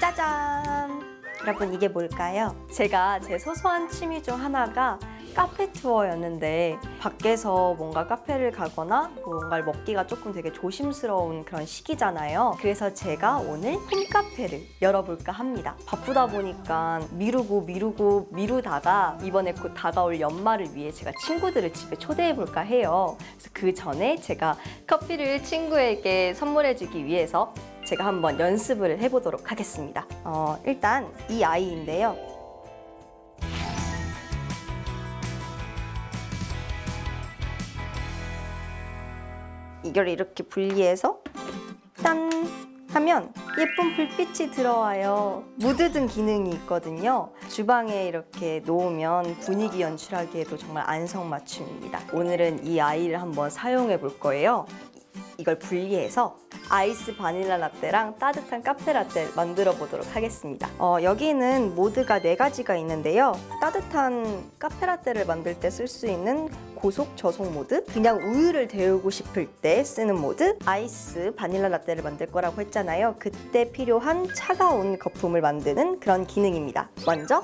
짜잔! 여러분 이게 뭘까요? 제가 제 소소한 취미 중 하나가 카페 투어였는데 밖에서 뭔가 카페를 가거나 뭔가를 먹기가 조금 되게 조심스러운 그런 시기잖아요. 그래서 제가 오늘 홈카페를 열어볼까 합니다. 바쁘다 보니까 미루고 미루고 미루다가 이번에 곧 다가올 연말을 위해 제가 친구들을 집에 초대해볼까 해요. 그래서 그 전에 제가 커피를 친구에게 선물해주기 위해서 제가 한번 연습을 해보도록 하겠습니다. 어, 일단 이 아이인데요. 이걸 이렇게 분리해서 짠 하면 예쁜 불빛이 들어와요. 무드 등 기능이 있거든요. 주방에 이렇게 놓으면 분위기 연출하기에도 정말 안성맞춤입니다. 오늘은 이 아이를 한번 사용해 볼 거예요. 이걸 분리해서 아이스 바닐라 라떼랑 따뜻한 카페 라떼 만들어 보도록 하겠습니다. 어, 여기는 모드가 네 가지가 있는데요. 따뜻한 카페 라떼를 만들 때 쓸 수 있는 고속 저속 모드, 그냥 우유를 데우고 싶을 때 쓰는 모드, 아이스 바닐라 라떼를 만들 거라고 했잖아요. 그때 필요한 차가운 거품을 만드는 그런 기능입니다. 먼저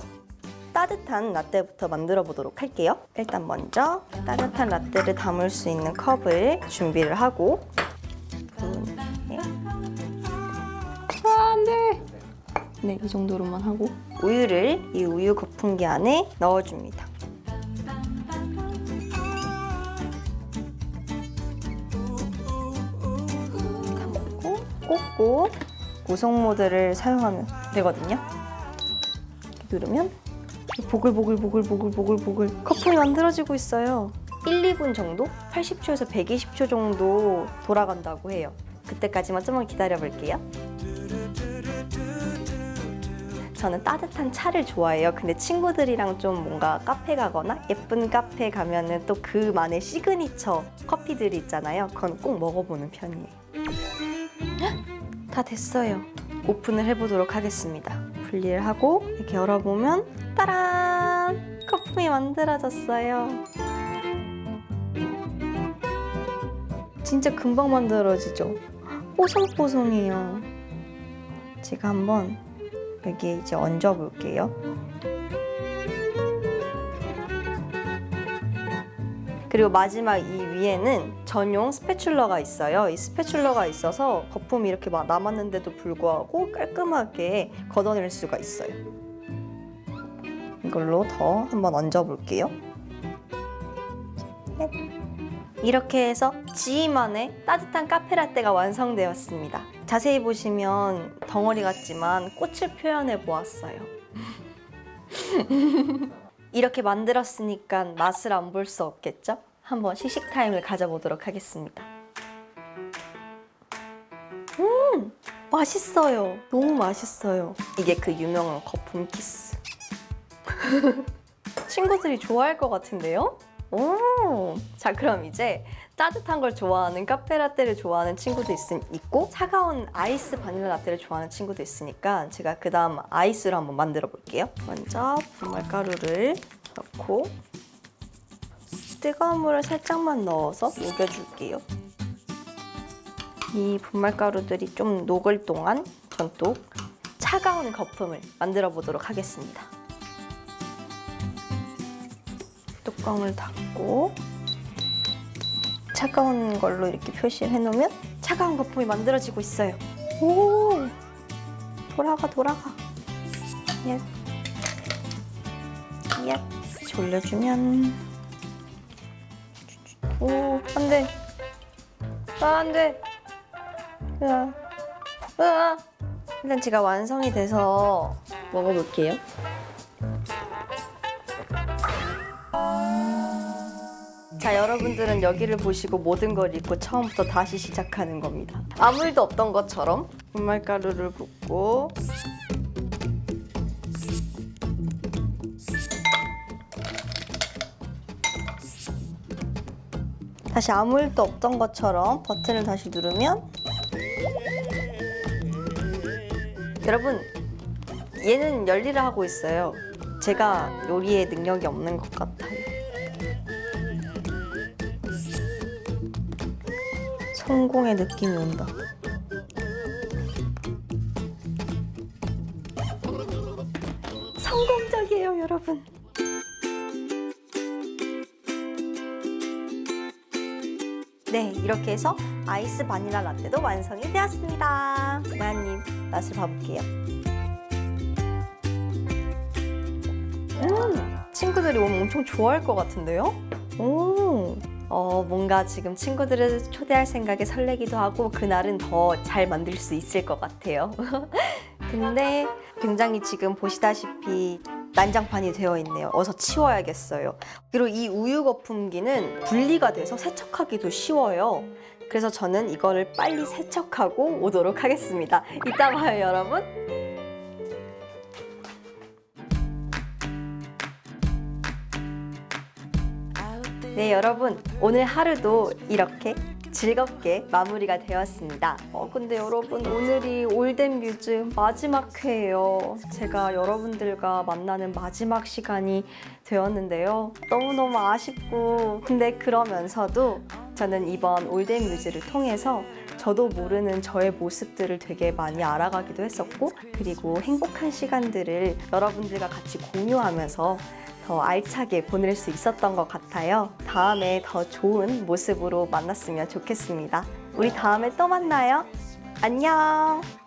따뜻한 라떼부터 만들어 보도록 할게요. 일단 먼저 따뜻한 라떼를 담을 수 있는 컵을 준비를 하고 네. 아, 안 돼. 네, 이 정도로만 하고 우유를 이 우유 거품기 안에 넣어줍니다. 꽂고 고속 모드를 사용하면 되거든요. 이렇게 누르면 보글보글보글보글보글보글 거품이 만들어지고 있어요. 1, 2분 정도? 80초에서 120초 정도 돌아간다고 해요. 그때까지만 좀만 기다려 볼게요. 저는 따뜻한 차를 좋아해요. 근데 친구들이랑 좀 뭔가 카페 가거나 예쁜 카페 가면은 또 그만의 시그니처 커피들이 있잖아요. 그건 꼭 먹어보는 편이에요. 헉! 다 됐어요. 오픈을 해보도록 하겠습니다. 분리를 하고 이렇게 열어보면 따란! 거품이 만들어졌어요. 진짜 금방 만들어지죠? 뽀송뽀송해요. 제가 한번 여기에 이제 얹어 볼게요. 그리고 마지막 이 위에는 전용 스패츌러가 있어요. 이 스패츌러가 있어서 거품이 이렇게 막 남았는데도 불구하고 깔끔하게 걷어낼 수가 있어요. 이걸로 더 한번 얹어 볼게요. 넷. 이렇게 해서 지희만의 따뜻한 카페라떼가 완성되었습니다. 자세히 보시면 덩어리 같지만 꽃을 표현해 보았어요. 이렇게 만들었으니까 맛을 안 볼 수 없겠죠? 한번 시식 타임을 가져보도록 하겠습니다. 음, 맛있어요. 너무 맛있어요. 이게 그 유명한 거품 키스. 친구들이 좋아할 것 같은데요? 오! 자, 그럼 이제 따뜻한 걸 좋아하는 카페라떼를 좋아하는 친구도 있, 있고 차가운 아이스 바닐라 라떼를 좋아하는 친구도 있으니까 제가 그 다음 아이스로 한번 만들어 볼게요. 먼저 분말가루를 넣고 뜨거운 물을 살짝만 넣어서 녹여줄게요. 이 분말가루들이 좀 녹을 동안 전 또 차가운 거품을 만들어 보도록 하겠습니다. 뚜껑을 닫고 차가운 걸로 이렇게 표시를 해놓으면 차가운 거품이 만들어지고 있어요. 오, 돌아가 돌아가. 예, 예. 졸려주면 오, 안 돼. 아, 안 돼. 으아, 으아. 일단 제가 완성이 돼서 먹어볼게요. 자, 여러분들은 여기를 보시고 모든 걸 잊고 처음부터 다시 시작하는 겁니다. 아무 일도 없던 것처럼 분말가루를 붓고 다시 아무 일도 없던 것처럼 버튼을 다시 누르면 여러분 얘는 열일을 하고 있어요. 제가 요리에 능력이 없는 것 같아요. 성공의 느낌이 온다. 해요, 여러분. 네, 이렇게 해서 아이스 바닐라 라떼도 완성이 되었습니다. 마님 맛을 봐볼게요. 음, 친구들이 오면 엄청 좋아할 것 같은데요? 오, 어, 뭔가 지금 친구들을 초대할 생각에 설레기도 하고 그날은 더 잘 만들 수 있을 것 같아요. 근데 굉장히 지금 보시다시피 난장판이 되어 있네요. 어서 치워야겠어요. 그리고 이 우유 거품기는 분리가 돼서 세척하기도 쉬워요. 그래서 저는 이거를 빨리 세척하고 오도록 하겠습니다. 이따 봐요, 여러분. 네, 여러분. 오늘 하루도 이렇게 즐겁게 마무리가 되었습니다. 어, 근데 여러분, 오늘이 올덴 뮤즈 마지막 회예요. 제가 여러분들과 만나는 마지막 시간이 되었는데요. 너무너무 아쉽고, 근데 그러면서도 저는 이번 올덴 뮤즈를 통해서 저도 모르는 저의 모습들을 되게 많이 알아가기도 했었고, 그리고 행복한 시간들을 여러분들과 같이 공유하면서 더 알차게 보낼 수 있었던 것 같아요. 다음에 더 좋은 모습으로 만났으면 좋겠습니다. 우리 다음에 또 만나요. 안녕!